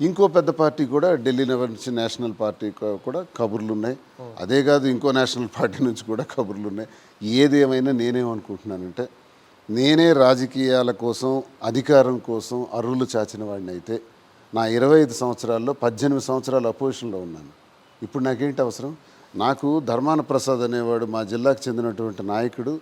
ఇంకో పెద్ద పార్టీ కూడా ఢిల్లీ నుంచి నేషనల్ పార్టీ కూడా కబుర్లు ఉన్నాయి అదే కాదు ఇంకో నేషనల్ పార్టీ నుంచి కూడా కబుర్లు ఉన్నాయి ఏదేమైనా నేనేమనుకుంటున్నానంటే నేనే రాజకీయాల కోసం అధికారం కోసం అరువులు చాచిన వాడిని అయితే నా ఇరవై ఐదు సంవత్సరాల్లో పద్దెనిమిది సంవత్సరాలు అపోజిషన్లో ఉన్నాను. ఇప్పుడు నాకేంటి అవసరం? నాకు ధర్మాన ప్రసాద్ అనేవాడు మా జిల్లాకు చెందినటువంటి నాయకుడు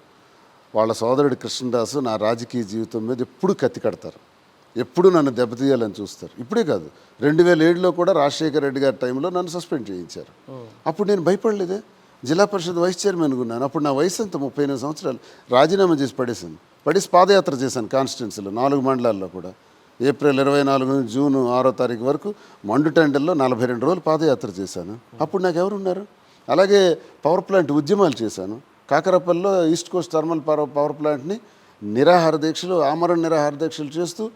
వాళ్ళ సోదరుడు కృష్ణదాసు నా రాజకీయ జీవితం మీద ఎప్పుడు కత్తి కడతారు. ఎప్పుడు నన్ను దెబ్బతీయాలని చూస్తారు. ఇప్పుడే కాదు. రెండు వేల ఏడులో కూడా రాజశేఖర రెడ్డి గారి టైంలో నన్ను సస్పెండ్ చేయించారు. అప్పుడు నేను భయపడలేదే. జిల్లా పరిషత్ వైస్ చైర్మన్ ఉన్నాను. అప్పుడు నా వయసు అంత ముప్పై ఎనిమిది సంవత్సరాలు. రాజీనామా చేసి పడేసాను పడేసి పాదయాత్ర చేశాను కాన్స్టిట్యున్సీలో నాలుగు మండలాల్లో కూడా. ఏప్రిల్ ఇరవై నాలుగు నుంచి జూన్ ఆరో తారీఖు వరకు మండుటెండల్లో నలభై రెండు రోజులు పాదయాత్ర చేశాను. అప్పుడు నాకు ఎవరు ఉన్నారు? అలాగే పవర్ ప్లాంట్ ఉద్యమాలు చేశాను. కాకరపల్లిలో east coast thermal power power ప్లాంట్ని నిరాహార దీక్షలు ఆమరణ నిరాహార దీక్షలు చేస్తూ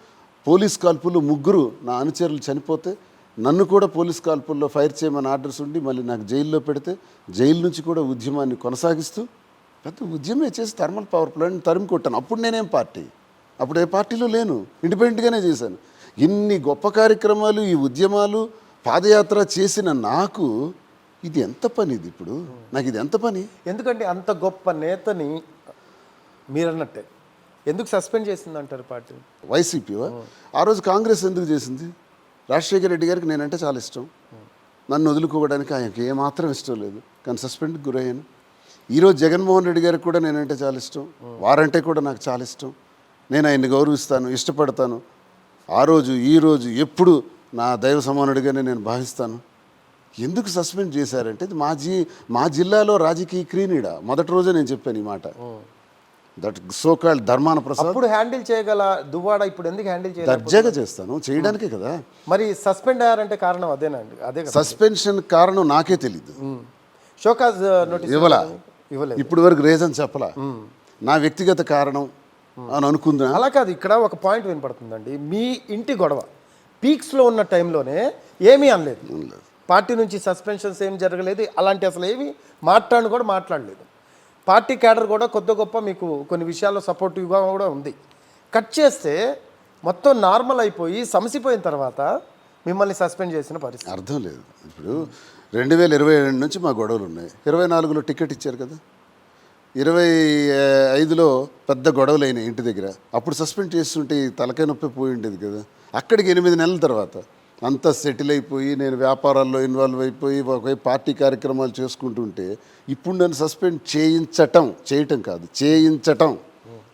పోలీస్ కాల్పులు ముగ్గురు నా అనుచరులు చనిపోతే నన్ను కూడా పోలీస్ కాల్పుల్లో ఫైర్ చేయమని ఆర్డర్స్ ఉండి మళ్ళీ నాకు జైల్లో పెడితే జైలు నుంచి కూడా ఉద్యమాన్ని కొనసాగిస్తూ పెద్ద ఉద్యమే చేసి థర్మల్ పవర్ ప్లాంట్ తరిమి కొట్టాను. అప్పుడు నేనేం పార్టీ? అప్పుడు ఏ పార్టీలో లేను. ఇండిపెండెంట్గానే చేశాను. ఇన్ని గొప్ప కార్యక్రమాలు ఈ ఉద్యమాలు పాదయాత్ర చేసిన నాకు ఇది ఎంత పని ఇది ఇప్పుడు? నాకు ఇది ఎంత పని? ఎందుకంటే అంత గొప్ప నేతని మీరన్నట్టే. ఎందుకు సస్పెండ్ చేసింది అంటారు పార్టీ? వైసీపీ ఆ రోజు కాంగ్రెస్ ఎందుకు చేసింది? రాజశేఖర రెడ్డి గారికి నేనంటే చాలా ఇష్టం. నన్ను వదులుకోవడానికి ఆయనకి ఏమాత్రం ఇష్టం లేదు. కానీ సస్పెండ్కి గురయ్యాను. ఈరోజు జగన్మోహన్ రెడ్డి గారికి కూడా నేనంటే చాలా ఇష్టం. వారంటే కూడా నాకు చాలా ఇష్టం. నేను ఆయన్ని గౌరవిస్తాను ఇష్టపడతాను. ఆ రోజు ఈ రోజు ఎప్పుడు నా దైవ సమానుడిగానే నేను భావిస్తాను. ఎందుకు సస్పెండ్ చేశారంటే మా జీ మా జిల్లాలో రాజకీయ క్రీనీడ? మొదటి రోజే నేను చెప్పాను ఈ మాట. That so called Dharmana Prasad. అప్పుడు హ్యాండిల్ చేయగల దువ్వాడ ఇప్పుడు ఎందుకు హ్యాండిల్ చేయలేదు దర్జాగా చేస్తాను చేయడానికే కదా. మరి సస్పెండ్ అయ్యారంటే కారణం అదేనండి అదే సస్పెన్షన్ కారణం నాకే తెలీదు. షోకాజ్ నోటీస్ ఇవ్వలా. ఇవ్వలేదు. ఇప్పుడు వరకు రీజన్ చెప్పలా. నా వ్యక్తిగత కారణం అని అనుకుందా అలా కాదు ఇక్కడ ఒక పాయింట్ వినపడుతుందండి. మీ ఇంటి గొడవ పీక్స్లో ఉన్న టైంలోనే ఏమీ అనలేదు. పార్టీ నుంచి సస్పెన్షన్స్ ఏం జరగలేదు అలాంటి అసలు ఏమి మాట్లాడను కూడా మాట్లాడలేదు. పార్టీ క్యాడర్ కూడా కొద్ది గొప్ప మీకు కొన్ని విషయాల్లో సపోర్టివ్గా కూడా ఉంది. కట్ చేస్తే మొత్తం నార్మల్ అయిపోయి సమసిపోయిన తర్వాత మిమ్మల్ని సస్పెండ్ చేసిన పరిస్థితి. అర్థం లేదు. ఇప్పుడు రెండు వేల ఇరవై రెండు నుంచి మా గొడవలు ఉన్నాయి. ఇరవై నాలుగులో టికెట్ ఇచ్చారు కదా. ఇరవై ఐదులో పెద్ద గొడవలు అయినాయి ఇంటి దగ్గర. అప్పుడు సస్పెండ్ చేస్తుంటే ఈ తలకాయ నొప్పి పోయి ఉండేది కదా. అక్కడికి ఎనిమిది నెలల తర్వాత అంతా సెటిల్ అయిపోయి నేను వ్యాపారాల్లో ఇన్వాల్వ్ అయిపోయి ఒక పార్టీ కార్యక్రమాలు చేసుకుంటుంటే ఇప్పుడు నన్ను సస్పెండ్ చేయించటం చేయటం కాదు చేయించటం.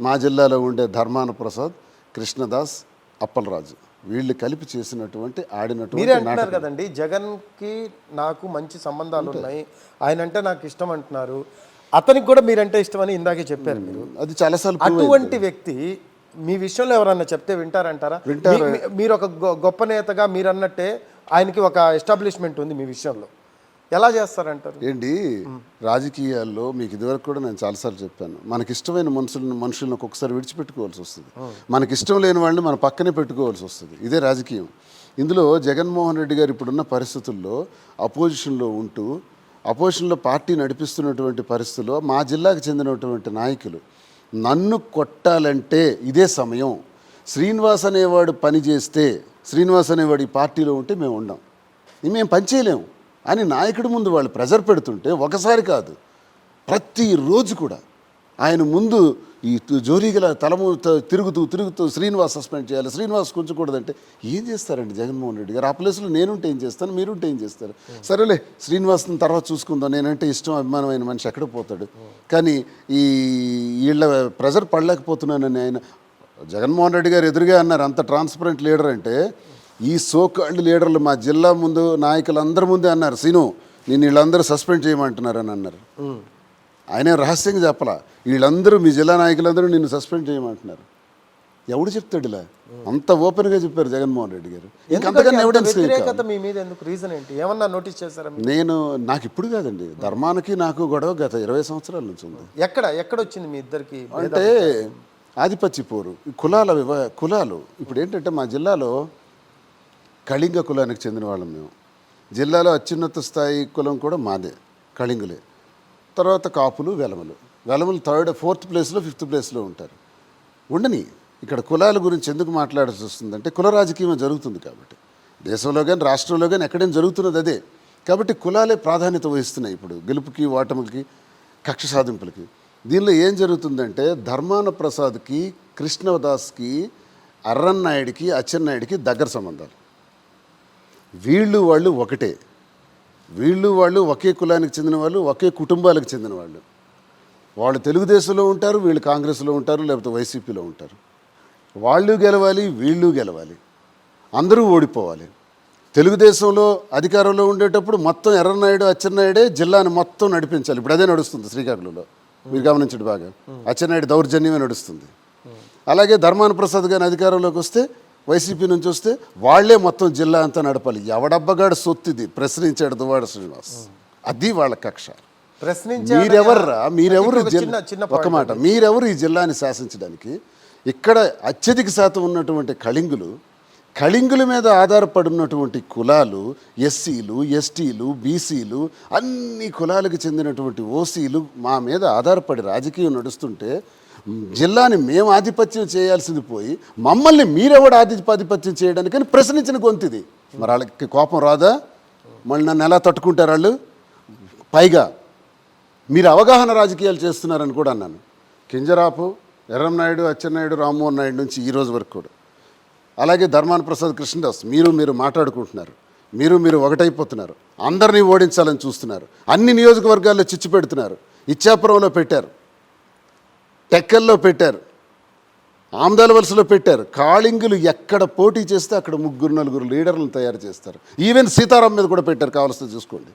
మా జిల్లాలో ఉండే ధర్మాన ప్రసాద్ కృష్ణదాస్ అప్పలరాజు వీళ్ళు కలిపి చేసినటువంటి మీరే ఆడినటువంటి అంటున్నారు కదండి జగన్కి నాకు మంచి సంబంధాలు ఉన్నాయి ఆయన అంటే నాకు ఇష్టం అంటున్నారు. అతనికి కూడా మీరంటే ఇష్టం అని ఇందాకే చెప్పారు మీరు. అది చాలాసార్లు. అటువంటి వ్యక్తి మీ విషయంలో ఎవరన్నా చెప్తే వింటారంటారా? మీ- మీరు ఒక గొప్ప నేతగా మీరు అన్నట్టే ఆయనకి ఒక ఎస్టాబ్లిష్మెంట్ ఉంది మీ విషయంలో. ఎలా చేస్తారంటారు? ఏంటి? రాజకీయాల్లో మీకు ఇదివరకు కూడా నేను చాలాసార్లు చెప్పాను. మనకి ఇష్టమైన మనుషులను మనుషులను ఒక్కొక్కసారి విడిచిపెట్టుకోవాల్సి వస్తుంది. మనకి ఇష్టం లేని వాళ్ళని మన పక్కనే పెట్టుకోవాల్సి వస్తుంది. ఇదే రాజకీయం. ఇందులో జగన్మోహన్ రెడ్డి గారు ఇప్పుడున్న పరిస్థితుల్లో అపోజిషన్లో ఉంటూ అపోజిషన్లో పార్టీ నడిపిస్తున్నటువంటి పరిస్థితుల్లో మా జిల్లాకు చెందినటువంటి నాయకులు నన్ను కొట్టాలంటే ఇదే సమయం. శ్రీనివాస్ అనేవాడు పని చేస్తే శ్రీనివాస్ అనేవాడు ఈ పార్టీలో ఉంటే మేము ఉండం. మేము పనిచేయలేము అని నాయకుడి ముందు వాళ్ళు ప్రెజర్ పెడుతుంటే ఒకసారి కాదు ప్రతిరోజు కూడా ఆయన ముందు ఈ జోరీగల తలము త- తిరుగుతూ తిరుగుతూ శ్రీనివాస్ సస్పెండ్ చేయాలి. శ్రీనివాస్ కొంచకూడదంటే ఏం చేస్తారండి జగన్మోహన్ రెడ్డి గారు? ఆ ప్లేస్లో నేనుంటే ఏం చేస్తాను మీరుంటే ఏం చేస్తారు? సరేలే శ్రీనివాస్ని తర్వాత చూసుకుందాం. నేనంటే ఇష్టం అభిమానమైన మనిషి ఎక్కడ పోతాడు? కానీ ఈ వీళ్ళ ప్రెజర్ పడలేకపోతున్నానని ఆయన జగన్మోహన్ రెడ్డి గారు ఎదురుగా అన్నారు. అంత ట్రాన్స్పరెంట్ లీడర్ అంటే ఈ సోకాల్డ్ లీడర్లు మా జిల్లా ముందు నాయకులందరి ముందే అన్నారు. సీను నేను వీళ్ళందరూ సస్పెండ్ చేయమంటున్నారు అని అన్నారు ఆయన రహస్యంగా చెప్పలా వీళ్ళందరూ మీ జిల్లా నాయకులందరూ నిన్ను సస్పెండ్ చేయమంటున్నారు. ఎవడు చెప్తాడు ఇలా అంత ఓపెన్గా చెప్పారు జగన్మోహన్ రెడ్డి గారు. ఇంకంతకన్నా ఎవిడెన్స్ మీ మీద ఎందుకు? రీజన్ ఏంటి? ఏమన్నా నోటీస్ చేశారా? నేను నాకు ఇప్పుడు కాదండి. ధర్మానికి నాకు గొడవ గత ఇరవై సంవత్సరాల నుంచి ఉంది. ఎక్కడ? ఎక్కడ వచ్చింది మీ ఇద్దరికి? అంటే ఆధిపత్య పోరు కులాల వివ కులాలు. ఇప్పుడు ఏంటంటే మా జిల్లాలో కళింగ కులానికి చెందిన వాళ్ళం మేము. జిల్లాలో అత్యున్నత స్థాయి కులం కూడా మాదే కళింగులే. తర్వాత కాపులు వెలమలు. వెలమలు థర్డ్ ఫోర్త్ ప్లేస్లో ఫిఫ్త్ ప్లేస్లో ఉంటారు. ఉండని ఇక్కడ కులాల గురించి ఎందుకు మాట్లాడాల్సి వస్తుందంటే కుల రాజకీయం జరుగుతుంది కాబట్టి. దేశంలో కానీ రాష్ట్రంలో కానీ ఎక్కడైనా జరుగుతున్నది అదే. కాబట్టి కులాలే ప్రాధాన్యత వహిస్తున్నాయి ఇప్పుడు. గెలుపుకి ఓటములకి కక్ష సాధింపులకి. దీనిలో ఏం జరుగుతుందంటే ధర్మాన ప్రసాద్కి కృష్ణదాస్కి అర్రన్నాయుడికి అచ్చెన్నాయుడికి దగ్గర సంబంధాలు. వీళ్ళు వాళ్ళు ఒకటే. వీళ్ళు వాళ్ళు ఒకే కులానికి చెందిన వాళ్ళు ఒకే కుటుంబాలకు చెందిన వాళ్ళు. వాళ్ళు తెలుగుదేశంలో ఉంటారు వీళ్ళు కాంగ్రెస్లో ఉంటారు లేకపోతే వైసీపీలో ఉంటారు. వాళ్ళు గెలవాలి వీళ్ళు గెలవాలి. అందరూ ఓడిపోవాలి. తెలుగుదేశంలో అధికారంలో ఉండేటప్పుడు మొత్తం ఎర్రనాయుడు అచ్చెన్నాయుడే జిల్లాని మొత్తం నడిపించాలి. ఇప్పుడు అదే నడుస్తుంది శ్రీకాకుళంలో. మీరు గమనించండి బాగా. అచ్చెన్నాయుడు దౌర్జన్యమే నడుస్తుంది. అలాగే ధర్మాన ప్రసాద్ గారి అధికారంలోకి వస్తే వైసీపీ నుంచి వస్తే వాళ్ళే మొత్తం జిల్లా అంతా నడపాలి. ఎవడబ్బగాడు సొత్తిది? ప్రశ్నించాడు దువాడ శ్రీనివాస్. అది వాళ్ళ కక్ష. మీరెవర్రా? మీరెవరు ఒక మాట. మీరెవరు ఈ జిల్లాని శాసించడానికి? ఇక్కడ అత్యధిక శాతం ఉన్నటువంటి కళింగులు కళింగుల మీద ఆధారపడి ఉన్నటువంటి కులాలు ఎస్సీలు ఎస్టీలు బీసీలు అన్ని కులాలకు చెందినటువంటి ఓసీలు మా మీద ఆధారపడి రాజకీయం నడుస్తుంటే జిల్లాని మేము ఆధిపత్యం చేయాల్సింది పోయి మమ్మల్ని మీరెవడు ఆధిపత్యం చేయడానికని ప్రశ్నించిన గొంతుది. మరి వాళ్ళకి కోపం రాదా? మళ్ళీ నన్ను ఎలా తట్టుకుంటారు వాళ్ళు? పైగా మీరు అవగాహన రాజకీయాలు చేస్తున్నారని కూడా అన్నాను. కింజరాపు ఎర్రంనాయుడు అచ్చెన్నాయుడు రామ్మోహన్ నాయుడు నుంచి ఈ రోజు వరకు కూడా. అలాగే ధర్మాన ప్రసాద్ కృష్ణదాస్ మీరు మీరు మాట్లాడుకుంటున్నారు. మీరు మీరు ఒకటైపోతున్నారు. అందరినీ ఓడించాలని చూస్తున్నారు. అన్ని నియోజకవర్గాల్లో చిచ్చు పెడుతున్నారు. ఇచ్చాపురంలో పెట్టారు. టెక్కల్లో పెట్టారు. ఆమ్దాల వలసలో పెట్టారు. కాళింగులు ఎక్కడ పోటీ చేస్తే అక్కడ ముగ్గురు నలుగురు లీడర్లను తయారు చేస్తారు. ఈవెన్ సీతారాం మీద కూడా పెట్టారు కావాల్సి చూసుకోండి.